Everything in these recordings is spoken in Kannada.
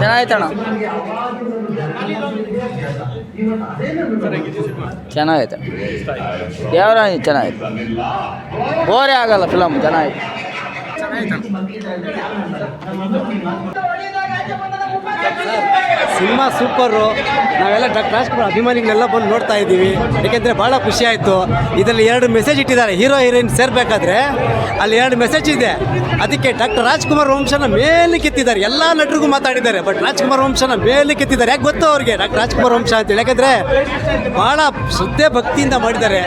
ಚೆನ್ನಾಗೈತಣ್ಣ. ಚೆನ್ನಾಗೈತೆ. ಯಾವ ಚೆನ್ನಾಗೈತೆ? ಬೋರೇ ಆಗಲ್ಲ ಫಿಲಮ್ ಚೆನ್ನಾಗೈತೆ. Cinema super. ನಾವೆಲ್ಲ ಡಾಕ್ಟರ್ ರಾಜ್ಕುಮಾರ್ ಅಭಿಮಾನಿಗಳೆಲ್ಲ ಬಂದು ನೋಡ್ತಾ ಇದ್ದೀವಿ. ಯಾಕೆಂದರೆ ಭಾಳ ಖುಷಿ ಆಯಿತು. ಇದರಲ್ಲಿ ಎರಡು ಮೆಸೇಜ್ ಇಟ್ಟಿದ್ದಾರೆ. ಹೀರೋ ಹೀರೋಯಿನ್ ಸೇರಬೇಕಾದ್ರೆ ಅಲ್ಲಿ ಎರಡು ಮೆಸೇಜ್ ಇದೆ. ಅದಕ್ಕೆ ಡಾಕ್ಟರ್ ರಾಜ್ಕುಮಾರ್ ವಂಶನ ಮೇಲೆ ಕೆತ್ತಿದ್ದಾರೆ. ಎಲ್ಲ ನಟರಿಗೂ ಮಾತಾಡಿದ್ದಾರೆ ಬಟ್ ರಾಜ್ಕುಮಾರ್ ವಂಶನ ಮೇಲೆ ಕೆತ್ತಿದ್ದಾರೆ. ಯಾಕೆ ಗೊತ್ತು ಅವ್ರಿಗೆ? ಡಾಕ್ಟರ್ ರಾಜ್ಕುಮಾರ್ ವಂಶ ಅಂತೇಳಿ. ಯಾಕೆಂದರೆ ಭಾಳ ಶ್ರದ್ಧೆ ಭಕ್ತಿಯಿಂದ ಮಾಡಿದ್ದಾರೆ.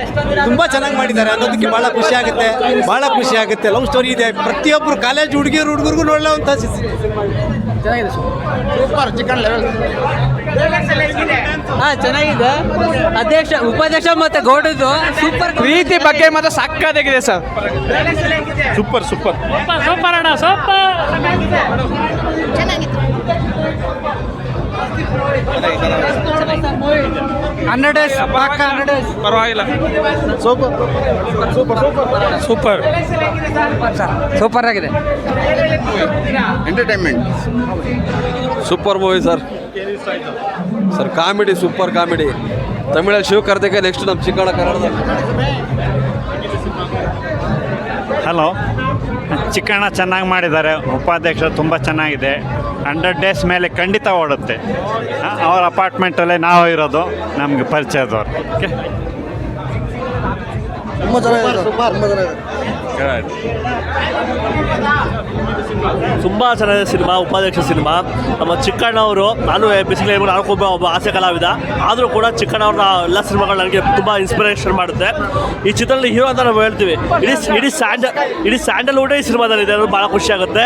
ತುಂಬ ಚೆನ್ನಾಗಿ ಮಾಡಿದ್ದಾರೆ. ಅನ್ನೋದಕ್ಕೆ ಭಾಳ ಖುಷಿ ಆಗುತ್ತೆ. ಭಾಳ ಖುಷಿ ಆಗುತ್ತೆ. ಲವ್ ಸ್ಟೋರಿ ಇದೆ. ಪ್ರತಿಯೊಬ್ಬರು ಕಾಲೇಜ್ ಹುಡುಗಿಯರು, ಹುಡುಗರಿಗೂ ನೋಡೋವಂಥ ಚೆನ್ನಾಗಿದೆ ಸೂಪರ್ ಚಿಕನ್ ಲೆವೆಲ್ ಹಾ ಚೆನ್ನಾಗಿದೆ. ಅಧ್ಯಕ್ಷ ಉಪಾಧ್ಯಕ್ಷ ಮತ್ತೆ ಗೌಡದ್ದು ಸೂಪರ್ ಪ್ರೀತಿ ಬಗ್ಗೆ ಮತ್ತೆ ಸಕ್ಕತ್ತಾಗಿದೆ ಸರ್. Super super. ಸೂಪರ್ ಅಣ್ಣ ಸೂಪರ್. ಹಂಡ್ರೆಡ್ ಡೇಸ್ ಪಕ್ಕ ಹಂಡ್ರೆಡ್ ಡೇಸ್ ಪರವಾಗಿಲ್ಲ. ಸೂಪರ್ ಸೂಪರ್ ಸೂಪರ್ ಸೂಪರ್ ಆಗಿದೆ. Entertainment super movie sir sir comedy super comedy ತಮಿಳಲ್ಲಿ Shiva Karthika next ನಮ್ಮ ಚಿಕ್ಕಣ ಕನ್ನಡದಲ್ಲಿ. ಹಲೋ ಚಿಕ್ಕಣ್ಣ ಚೆನ್ನಾಗಿ ಮಾಡಿದ್ದಾರೆ. ಉಪಾಧ್ಯಕ್ಷರು ತುಂಬ ಚೆನ್ನಾಗಿದೆ. ಹಂಡ್ರೆಡ್ ಡೇಸ್ ಮೇಲೆ ಖಂಡಿತ ಓಡುತ್ತೆ. ಅವ್ರ ಅಪಾರ್ಟ್ಮೆಂಟಲ್ಲೇ ನಾವು ಇರೋದು ನಮಗೆ ಪರಿಚಯದವ್ರು. ಓಕೆ ತುಂಬ ತುಂಬ ಚೆನ್ನಾಗಿದೆ ಸಿನಿಮಾ, ಉಪಾಧ್ಯಕ್ಷ ಸಿನಿಮಾ. ನಮ್ಮ ಚಿಕ್ಕಣ್ಣವರು, ನಾನು ಬಿಸಿಲು ನಾನು ಒಬ್ಬ ಹಾಸ್ಯ ಕಲಾವಿದ. ಆದರೂ ಕೂಡ ಚಿಕ್ಕಣ್ಣವ್ರನ್ನ ಎಲ್ಲ ಸಿನಿಮಾಗಳು ನನಗೆ ತುಂಬ ಇನ್ಸ್ಪಿರೇಷನ್ ಮಾಡುತ್ತೆ. ಈ ಚಿತ್ರದಲ್ಲಿ ಹೀರೋ ಅಂತ ನಾವು ಹೇಳ್ತೀವಿ. ಇಡೀ ಇಡೀ ಸ್ಯಾಂಡಲ್, ಇಡೀ ಸ್ಯಾಂಡಲ್ವುಡ್ ಈ ಸಿನಿಮಾದಲ್ಲಿ ಇದೆ ಅನ್ನೋದು ಭಾಳ ಖುಷಿ ಆಗುತ್ತೆ.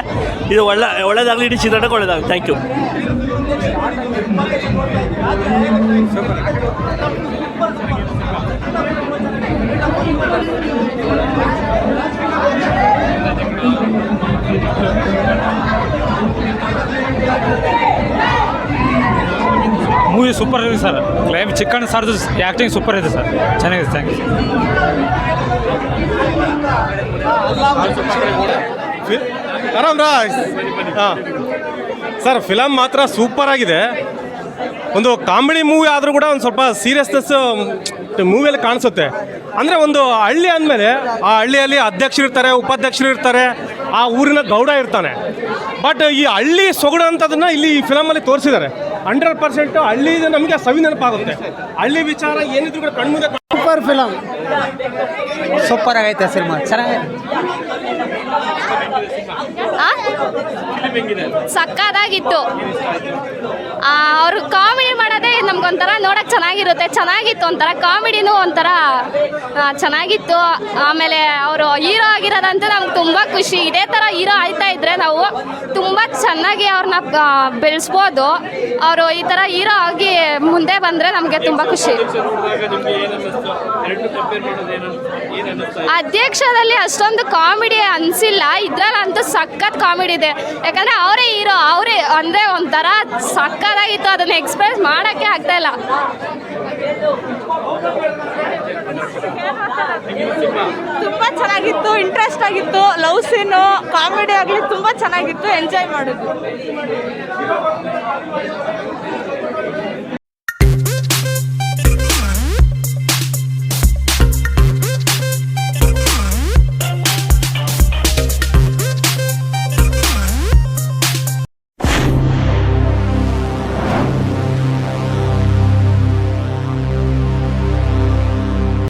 ಇದು ಒಳ್ಳೆ, ಒಳ್ಳೇದಾಗಲಿ, ಇಡೀ ಚಿತ್ರಕ್ಕೆ ಒಳ್ಳೇದಾಗಲಿ. ಥ್ಯಾಂಕ್ ಯು ಮೂವಿ ಸೂಪರ್ ಇದೆ ಸರ್. ಕ್ಲೈಮ್ ಚಿಕನ್ ಸರ್ದು ಆ್ಯಕ್ಟಿಂಗ್ ಸೂಪರ್ ಇದೆ ಸರ್. ಚೆನ್ನಾಗಿದೆ ಥ್ಯಾಂಕ್ ಯು ಆರಾಮ್ ರಾಜ್ ಹಾಂ. ಸರ್ ಫಿಲಮ್ ಮಾತ್ರ ಸೂಪರ್ ಆಗಿದೆ. ಒಂದು ಕಾಮಿಡಿ ಮೂವಿ ಆದರೂ ಕೂಡ ಒಂದು ಸ್ವಲ್ಪ ಸೀರಿಯಸ್ನೆಸ್ ಮೂವಿಯಲ್ಲಿ ಕಾಣಿಸುತ್ತೆ. ಅಂದರೆ ಒಂದು ಹಳ್ಳಿ ಅಂದಮೇಲೆ ಆ ಹಳ್ಳಿಯಲ್ಲಿ ಅಧ್ಯಕ್ಷರು ಇರ್ತಾರೆ, ಉಪಾಧ್ಯಕ್ಷರು ಇರ್ತಾರೆ ಆ ಊರಿನ ಗೌಡ ಇರ್ತಾನೆ. ಬಟ್ ಈ ಹಳ್ಳಿ ಸೊಗಡು ಅಂತದನ್ನ ಇಲ್ಲಿ ಈ ಫಿಲಮಲ್ಲಿ ತೋರಿಸಿದ್ದಾರೆ. ಹಂಡ್ರೆಡ್ ಪರ್ಸೆಂಟ್ ಹಳ್ಳಿ ನಮಗೆ ಸವಿ ನೆನಪಾಗುತ್ತೆ. ಹಳ್ಳಿ ವಿಚಾರ ಏನಿದ್ರು ಕೂಡ ಕಣ್ಮುಂದೆ ಸೂಪರ್ ಫಿಲಮ್ ಸೂಪರ್ ಆಗೈತೆ ಸಿನಿಮಾ. ಚೆನ್ನಾಗಿದೆ ಸಕ್ಕದಾಗಿತ್ತು ಅವರು ಕಾಮಿಡಿ ಮಾಡೋದೇ ನಮ್ಗೊಂಥರ ನೋಡಕ್ ಚೆನ್ನಾಗಿರುತ್ತೆ. ಚೆನ್ನಾಗಿತ್ತು ಒಂಥರ ಕಾಮಿಡಿನೂ ಒಂಥರ ಚೆನ್ನಾಗಿತ್ತು. ಆಮೇಲೆ ಅವರು ಹೀರೋ ಆಗಿರೋದಂತೂ ನಮ್ಗೆ ತುಂಬ ಖುಷಿ. ಇದೇ ಥರ ಹೀರೋ ಆಯ್ತಾ ಇದ್ರೆ ನಾವು ತುಂಬ ಚೆನ್ನಾಗಿ ಅವ್ರನ್ನ ಬೆಳೆಸ್ಬೋದು. ಅವರು ಈ ಥರ ಹೀರೋ ಆಗಿ ಮುಂದೆ ಬಂದರೆ ನಮಗೆ ತುಂಬ ಖುಷಿ. ಅಧ್ಯಕ್ಷದಲ್ಲಿ ಅಷ್ಟೊಂದು ಕಾಮಿಡಿ ಅನಿಸಿಲ್ಲ. ಇದ್ರಲ್ಲಂತೂ ಸಖತ್ ಕಾಮಿಡಿ ಇದೆ. ಯಾಕಂದ್ರೆ ಅವರೇ ಹೀರೋ ಅವರೇ ಅಂದರೆ ಒಂಥರ ಸಖತ್ತಾಗಿತ್ತು. ಅದನ್ನು ಎಕ್ಸ್ಪ್ರೆಸ್ ಮಾಡೋಕ್ಕೆ ಆಗ್ತಾ ಇಲ್ಲ. ತುಂಬ ಚೆನ್ನಾಗಿತ್ತು ಇಂಟ್ರೆಸ್ಟ್ ಆಗಿತ್ತು ಲವ್ ಸೀನು ಕಾಮಿಡಿ ಆಗಲಿ ತುಂಬ ಚೆನ್ನಾಗಿತ್ತು. ಎಂಜಾಯ್ ಮಾಡಿದ್ವಿ